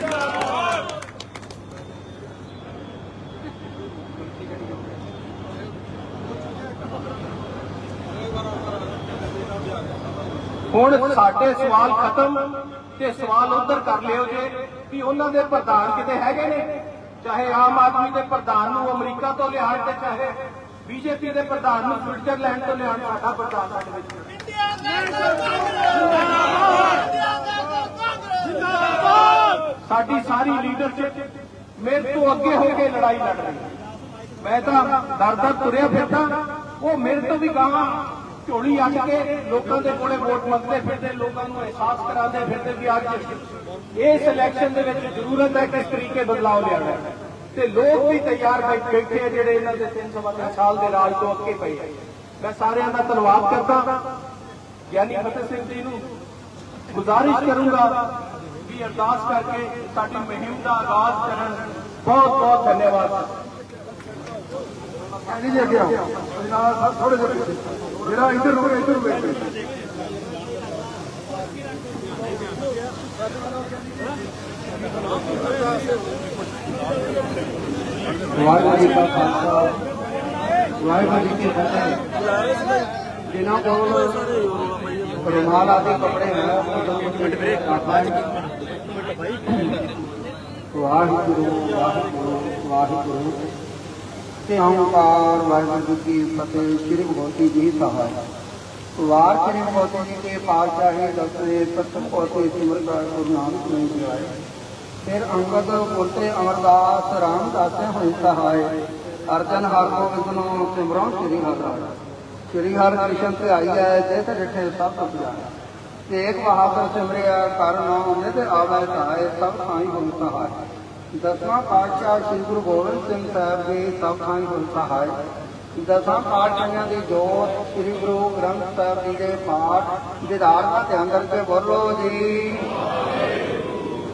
ਹੁਣ ਸਾਡੇ ਸਵਾਲ ਖਤਮ ਤੇ ਸਵਾਲ ਉਧਰ ਕਰ ਲਿਓ ਜੇ ਵੀ ਉਹਨਾਂ ਦੇ ਪ੍ਰਧਾਨ ਕਿਤੇ ਹੈਗੇ ਨੇ। ਚਾਹੇ ਆਮ ਆਦਮੀ ਦੇ ਪ੍ਰਧਾਨ ਨੂੰ ਅਮਰੀਕਾ ਤੋਂ ਲਿਆਉਣ ਤੇ ਚਾਹੇ ਬੀਜੇਪੀ ਦੇ ਪ੍ਰਧਾਨ ਨੂੰ ਸਵਿਟਜ਼ਰਲੈਂਡ ਤੋਂ ਲਿਆਉਣ, ਸਾਡਾ ਪ੍ਰਧਾਨ ਸਾਡੇ ਵਿੱਚ ਸਾਡੀ ਸਾਰੀ ਲੀਡਰਸ਼ਿਪ ਮੇਰੇ ਤੋਂ ਅੱਗੇ ਹੋ ਕੇ ਲੜਾਈ ਲੜ ਰਹੀ ਹੈ। ਮੈਂ ਤਾਂ ਦਰ ਦਰ ਤੁਰਿਆ ਫਿਰਦਾ, ਉਹ ਮੇਰੇ ਤੋਂ ਵੀ ਗਾਵਾਂ ਝੋਲੀ ਅੱਡ ਕੇ ਲੋਕਾਂ ਦੇ ਕੋਲੇ ਵੋਟ ਮੰਗਦੇ ਫਿਰਦੇ ਲੋਕਾਂ ਨੂੰ ਅਹਿਸਾਸ ਕਰਾਉਂਦੇ ਫਿਰਦੇ ਵੀ ਅੱਜ ਇਸ ਇਲੈਕਸ਼ਨ ਦੇ ਵਿੱਚ ਜ਼ਰੂਰਤ ਹੈ ਕਿਸ ਤਰੀਕੇ ਬਦਲਾਅ ਲਿਆਉਣਾ ਹੈ ਤੇ ਲੋਕ ਵੀ ਤਿਆਰ ਬੈਠ- ਜਿਹੜੇ ਇਹਨਾਂ ਦੇ 300 ਸਾਲ ਦੇ ਰਾਜ ਤੋਂ ਅੱਗੇ ਪਏ ਆ। ਮੈਂ ਸਾਰਿਆਂ ਦਾ ਧੰਨਵਾਦ ਕਰਦਾ। ਗਿਆਨੀ ਫਤਿਹ ਸਿੰਘ ਜੀ ਨੂੰ ਗੁਜ਼ਾਰਿਸ਼ ਕਰੂੰਗਾ ਵੀ ਅਰਦਾਸ ਕਰਕੇ ਸਾਡੀ ਮੁਹਿੰਮ ਦਾ ਆਗਾਜ਼ ਕਰਨ। ਬਹੁਤ ਬਹੁਤ ਧੰਨਵਾਦ। ਜੀ ਅੱਗੇ ਆਓ। ਸਾਹਿਬ ਥੋੜੇ ਜਿਹਾ। ਜਿਹੜਾ ਇੱਧਰ ਨੂੰ ਇੱਧਰ ਨੂੰ ਵਾਹਿਗੁਰੂ ਜੀ ਕਾ ਖਾਲਸਾ, ਵਾਹਿਗੁਰੂ ਜੀ ਕੀ ਫਤਿਹ। ਜਿਨ੍ਹਾਂ ਕੋਲ ਰੁਮਾਲ ਆਦਿ ਕੱਪੜੇ ਹੈ ਉਹ ਮਿੰਟ ਵੀਰੇ ਵਾਹਿਗੁਰੂ ਵਾਹਿਗੁਰੂ ਵਾਹਿਗੁਰੂ। ਓੰਕਾਰ ਵਾਹਿਗੁਰੂ ਜੀ ਕੀ ਫਤਿਹ, ਸ੍ਰੀ ਭਗਵਤੀ ਜੀ ਸਹਾਇ ਵਾਰ ਸ੍ਰੀ ਭਗਵਤੀ ਜੀ ਕੇ ਪਾਤਸ਼ਾਹੀ ਦਸਵੇਂ ਸਤਿ ਪੋਤੇ ਸਿਮਰਤਾ ਗੁਰੂ ਨਾਨਕ ਦੇਵ ਜੀ ਫਿਰ ਅੰਗਦ ਪੁੱਤੇ ਅਮਰਦਾਸ ਰਾਮਦਾਸੇ ਹੋਈ ਸਹਾਇ ਅਰਜਨ ਹਰ ਗੋਬਿੰਦ ਨੂੰ ਸਿਮਰੋ ਸ੍ਰੀ ਹਰਿ ਰਾਏ ਸ੍ਰੀ ਹਰਿ ਕ੍ਰਿਸ਼ਨ ਤੇ ਆਈ ਹੈ ਜੇ ਤੇ ਸਭ ਤੁਝ ਜਾਣੈ। ਤੇਗ ਬਹਾਦਰ ਸਿਮਰਿਆ, ਕਰ ਨਿਤ ਆਵੈ ਸਹਾਇ ਸਭ ਥਾਈ ਹੋਈ ਸਹਾਇ ਦਸਵਾਂ ਪਾਤਸ਼ਾਹ ਸ੍ਰੀ ਗੁਰੂ ਗੋਬਿੰਦ ਸਿੰਘ ਸਾਹਿਬ ਜੀ ਸਭ ਥਾਂ ਗੁਰ ਸਹਾਇ ਦਸਾਂ ਪਾਤਸ਼ਾਹਾਂ ਦੀ ਜੋਤ ਸ੍ਰੀ ਗੁਰੂ ਗ੍ਰੰਥ ਸਾਹਿਬ ਜੀ ਦੇ ਪਾਠ ਦਿਦਾਰ ਦਾ ਧਿਆਨ ਕਰਕੇ ਬੋਲੋ ਜੀ।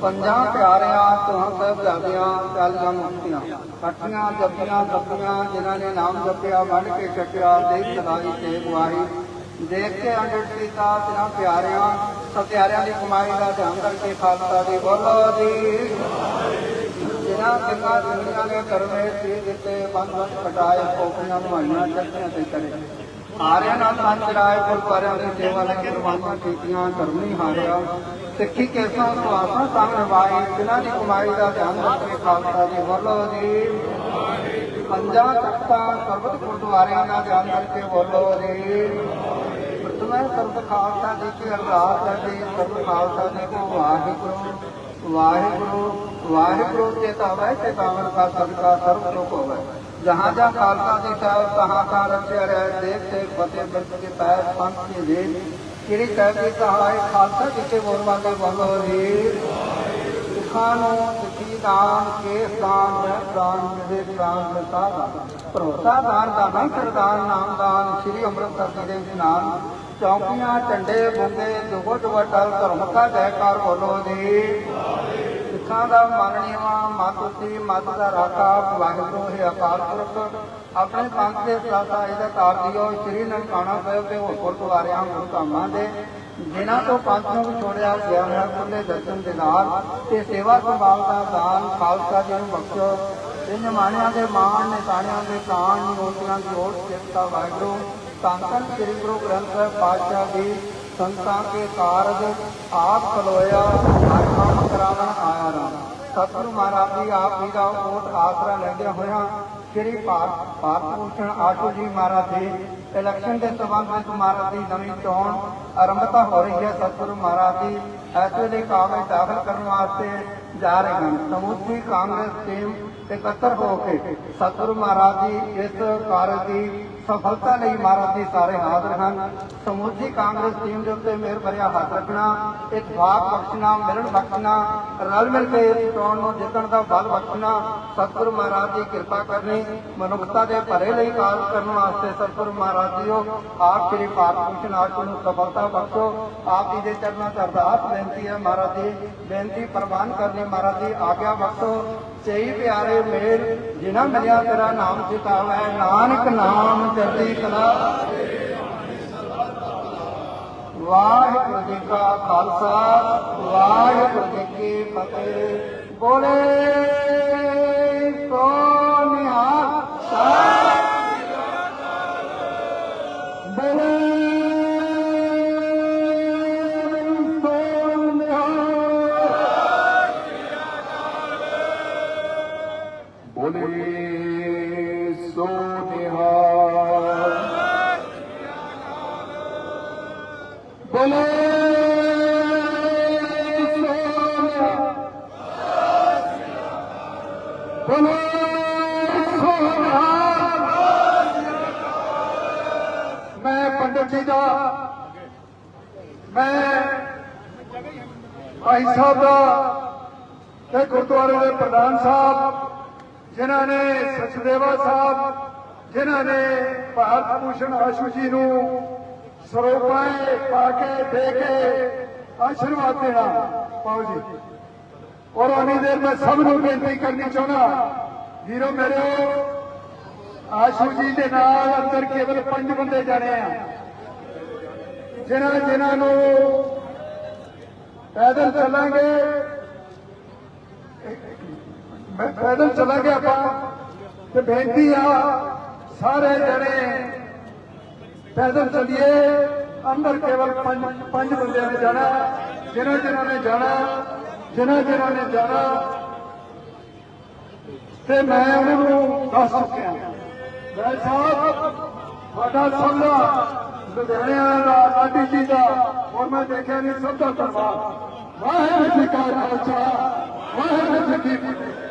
ਪੰਜਾਂ ਪਿਆਰਿਆਂ ਤੁਹਾਂ ਸਾਹਿਬ ਜਾਦਿਆਂ ਚਾਲੀਆਂ ਮੁਕਤੀਆਂ ਇਕੱਠੀਆਂ ਜੱਪੀਆਂ ਜੱਪੀਆਂ ਜਿਨ੍ਹਾਂ ਨੇ ਨਾਮ ਜਪਿਆ, ਵੰਡ ਕੇ ਛਕਿਆ ਦੇਖ ਸਦਾਈ ਤੇ ਗਵਾਹੀ ਦੇਖ ਕੇ ਅੰਡਰ ਕੀਤਾ, ਤਿਨਾਂ ਪਿਆਰਿਆਂ, ਸਤਿਆਰਿਆਂ ਦੀ ਕਮਾਈ ਦਾ ਧਿਆਨ ਕਰਕੇ ਖਾਲਸਾ ਦੀ ਬੋਲੋ ਜੀ। ਜਿਨ੍ਹਾਂ ਸਿੰਘਾਂ ਸਿੰਘਾਂ ਨੇ ਕਰਮੇ ਸੀ ਦਿੱਤੇ ਬੰਦ ਬੰਦ ਕਟਾਏ ਕੋਪੀਆਂ ਨਵਾਈਆਂ ਚੱਕੀਆਂ ਤੇ ਕਰੇ। ਹਾਰਿਆਂ ਨਾਲ ਸੰਤ ਰਾਏ ਗੁਰਦੁਆਰਿਆਂ ਦੀ ਸੇਵਾ ਲਈ ਕੁਰਬਾਨੀਆਂ ਕੀਤੀਆਂ ਕਰਮੀ ਹਾਰਿਆ। ਸਿੱਖੀ ਕੇਸਾਂ ਸੁਆਸਾਂ ਸੰਗ ਨਿਭਾਏ ਜਿਨ੍ਹਾਂ ਦੀ ਕਮਾਈ ਦਾ ਧਿਆਨ ਰੱਖੇ ਖਾਲਸਾ ਜੀ ਬੋਲੋ ਜੀ। ਪੰਜਾਂ ਤਖਤਾਂ ਸਰਬਤ ਗੁਰਦੁਆਰਿਆਂ ਦਾ ਧਿਆਨ ਕਰਕੇ ਬੋਲੋ ਜੀ। ਪ੍ਰਥਮੇ ਸਰਬ ਖਾਲਸਾ ਜੀ ਕੀ ਅਰਦਾਸ ਹੈ ਜੀ ਸਰਬ ਖਾਲਸਾ ਜੀ ਕੋ ਵਾਹਿਗੁਰੂ। ਵਾਹਿਗੁਰੂ ਵਾਹਿਗੁਰੂ ਤੇ ਤਾਵੈ ਤੇ ਤਾਵਨ ਕਾ ਸਦਕਾ ਸਰਬ ਲੋਕ ਹੋਵੇ ਜਹਾਂ ਜਹਾਂ ਖਾਲਸਾ ਜੀ ਸਾਹਿਬ, ਤਹਾਂ ਤਹਾਂ ਰਚਿਆ ਰਹਿ ਦੇਖ ਦੇਖ ਫਤਿਹ ਬਿਰਦ ਕੇ ਪੈਰ ਪੰਥ ਕੇ ਦੇ। ਕਿਹੜੀ ਸਾਹਿਬ ਦੀ ਕਹਾਣੀ ਖਾਲਸਾ ਜੀ ਕੇ ਬੋਲ ਵਾਲੇ ਬੋਲੋ ਸਿੱਖਾਂ ਨੂੰ ਸਿੱਖੀ ਦਾਨ, ਕੇਸ ਦਾਨ ਰਹਿ ਦਾਨ ਵਿਵੇਕ ਦਾਨ ਵਿਸਾਰ ਦਾਨ। ਭਰੋਸਾ ਦਾਨ ਦਾਨਾ ਸਰਦਾਨ ਨਾਮ ਦਾਨ, ਸ੍ਰੀ ਅੰਮ੍ਰਿਤਸਰ ਦੇ ਇਸ਼ਨਾਨ। ਚੌਂਕੀਆਂ, ਝੰਡੇ ਬੁੰਗੇ ਦੁਗੋ ਦੁਗਟਲ ਧਰਮ ਕਾ ਜੈਕਾਰ ਬੋਲੋ ਜੀ। ਸਿੱਖਾਂ ਦਾ ਮਾਨਣੀਵਾ ਮਾਤੁਤੀ ਮਤ ਦਾ ਰਾਖਾ ਵਾਹਿਗੁਰੂ ਹੈ ਅਕਾਲ ਪੁਰਖ। ਆਪਣੇ ਪੰਥ ਦੇ ਸਾਥਾ ਇਹਦਾ ਤਾਰ ਸ੍ਰੀ ਨਨਕਾਣਾ ਸਾਹਿਬ ਦੇ ਹੋਰ ਗੁਰਦੁਆਰਿਆਂ, ਗੁਰਧਾਮਾਂ ਦੇ। ਜਿਨ੍ਹਾਂ ਤੋਂ ਪੰਥ ਨੂੰ ਵਿਛੋੜਿਆ ਗਿਆ ਹੈ ਖੁੱਲੇ ਦਰਸ਼ਨ ਦੇ ਨਾਲ ਤੇ ਸੇਵਾ ਸੰਭਾਲ ਦਾ ਦਾਨ, ਖਾਲਸਾ ਜੀ ਨੂੰ ਬਖਸ਼ੋ। ਇਹ ਨਿਮਾਣਿਆਂ ਦੇ ਮਾਣ ਨਿਸ਼ਾਨਿਆਂ ਦੇ ਕਾਣ ਨਿਯੋਤਿਆਂ ਦੀ ਓਟ ਸਿਫਤਾ, ਵਾਹਿਗੁਰੂ। ਧੰਨ ਧੰਨ ਸ੍ਰੀ ਗੁਰੂ ਗ੍ਰੰਥ ਸਾਹਿਬ ਪਾਤਸ਼ਾਹ ਜੀ, ਸੰਤਾਂ ਕੇ ਕਾਰਜ ਆਪ ਖਲੋਇਆ, ਹਰ ਕੰਮ ਕਰਾਵਣ ਆਇਆ ਰਾਮ। ਸਤਿਗੁਰੂ ਮਹਾਰਾਜ ਜੀ, ਆਪ ਜੀ ਦਾ ਓਟ ਆਸਰਾ ਲੈਂਦਿਆਂ ਹੋਇਆਂ ਸ੍ਰੀ ਭਾਰਤ ਭਾਰਤ ਭੂਸ਼ਣ ਆਟੂ ਜੀ ਮਹਾਰਾਜ ਜੀ ਇਲੈਕਸ਼ਨ ਦੇ ਸੰਬੰਧ ਵਿੱਚ ਮਹਾਰਾਜ ਦੀ ਨਵੀਂ ਚੋਣ ਆਰੰਭਤਾ ਹੋ ਰਹੀ ਹੈ। ਸਤਿਗੁਰੂ ਮਹਾਰਾਜ ਜੀ, ਇਸ ਵੇਲੇ ਕਾਗਜ਼ ਦਾਖਲ ਕਰਨ ਵਾਸਤੇ ਜਾ ਰਹੇ ਹਨ। ਸਮੁੱਚੀ ਕਾਂਗਰਸ ਟੀਮ ਇਕੱਤਰ ਹੋ ਕੇ ਸਤਿਗੁਰੂ ਮਹਾਰਾਜ ਜੀ ਇਸ ਕਾਰਜ ਦੀ ਸਫਲਤਾ ਲਈ ਮਹਾਰਾਜ ਜੀ ਸਾਰੇ ਹਾਜ਼ਰ ਹਨ। ਸਮੁੱਚੀ ਕਾਂਗਰਸ ਟੀਮ ਦੇ ਉੱਤੇ ਮਿਹਰ ਭਰਿਆ ਹੱਥ ਰੱਖਣਾ ਇਤਫਾਕ ਬਖਸ਼ਣਾ, ਮਿਲਣ ਬਖਸ਼ਣਾ, ਰਲ ਮਿਲ ਕੇ ਇਸ ਚੋਣ ਨੂੰ ਜਿੱਤਣ ਦਾ ਬਲ ਬਖਸ਼ਣਾ, ਸਤਿਗੁਰੂ ਮਹਾਰਾਜ ਦੀ ਕਿਰਪਾ ਕਰਨੀ, ਮਨੁੱਖਤਾ ਦੇ ਭਲੇ ਲਈ ਕਾਰਜ ਕਰਨ ਵਾਸਤੇ ਸਤਿਗੁਰੂ ਮਹਾਰਾਜ ਜੀਓ, ਆਪ ਸ੍ਰੀ ਭਾਰਤ ਭੂਸ਼ਣ ਆਸ਼ੂ ਨੂੰ ਸਫਲਤਾ ਬਖਸ਼ੋ। ਆਪ ਜੀ ਦੇ ਚਰਨਾਂ 'ਚ ਅਰਦਾਸ ਬੇਨਤੀ ਹੈ ਮਹਾਰਾਜ ਜੀ, ਬੇਨਤੀ ਪ੍ਰਵਾਨ ਕਰਨੀ ਮਹਾਰਾਜ ਜੀ, ਆਗਿਆ ਬਖਸ਼ੋ। ਸਹੀ ਪਿਆਰੇ ਮੇਰ, ਜਿਨ੍ਹਾਂ ਮਿਲਿਆ ਤੇਰਾ ਨਾਮ ਚਿਤਾਵੈ ਨਾਨਕ ਨਾਮ ਚੜ੍ਹਦੀ ਕਲਾ। ਵਾਹਿਗੁਰੂ ਜੀ ਕਾ ਖਾਲਸਾ, ਵਾਹਿਗੁਰੂ ਜੀ ਕੀ ਫਤਿਹ। ਬੋਲੇ ਸੋ ਨਿਹਾਲ ਬੋਲੇ ਭੂਸ਼ਣ ਆਸ਼ੂ ਜੀ ਨੂੰ ਸਰੋਪਾਏ ਪਾ ਕੇ, ਦੇ ਕੇ ਆਸ਼ੀਰਵਾਦ ਦੇਣਾ। ਪਾਓ ਜੀ। ਔਰ ਉਨੀ ਦੇਰ ਮੈਂ ਸਭ ਨੂੰ ਬੇਨਤੀ ਕਰਨੀ ਚਾਹੁੰਦਾ ਵੀਰੋ, ਮੇਰੇ ਆਸ਼ੂ ਜੀ ਦੇ ਨਾਲ ਅੰਦਰ ਕੇਵਲ ਪੰਜ ਬੰਦੇ ਜਾਣੇ ਆ। ਜਿਨ੍ਹਾਂ ਜਿਨ੍ਹਾਂ ਨੂੰ ਪੈਦਲ ਚੱਲਾਂਗੇ। ਮੈਂ ਪੈਦਲ ਚੱਲਾਂਗੇ ਆਪਾਂ। ਤੇ ਬੇਨਤੀ ਆ, ਸਾਰੇ ਜਣੇ ਪੈਦਲ ਚੱਲੀਏ, ਅੰਦਰ ਕੇਵਲ ਪੰਜ ਪੰਜ ਬੰਦਿਆਂ ਨੇ ਜਾਣਾ, ਜਿਨ੍ਹਾਂ ਜਿਨ੍ਹਾਂ ਨੇ ਜਾਣਾ, ਜਿਨ੍ਹਾਂ ਜਿਨ੍ਹਾਂ ਨੇ ਜਾਣਾ। ਤੇ ਮੈਂ ਉਹਨਾਂ ਨੂੰ ਦੱਸ ਸਕਿਆ ਮੈਂ ਸਾਹਿਬ ਤੁਹਾਡਾ ਸਭ ਦਾ ਲੁਧਿਆਣਿਆਂ ਦਾ, ਲਾਡੀ ਜੀ ਦਾ ਔਰ ਮੈਂ ਦੇਖਿਆ ਨਹੀਂ, ਸਭ ਦਾ ਧੰਨਵਾਦ। ਵਾਹਿਗੁਰੂ ਜੀ ਕਾ ਖਾਲਸਾ, ਵਾਹਿਗੁਰੂ ਜੀ ਕੀ ਫਤਿਹ।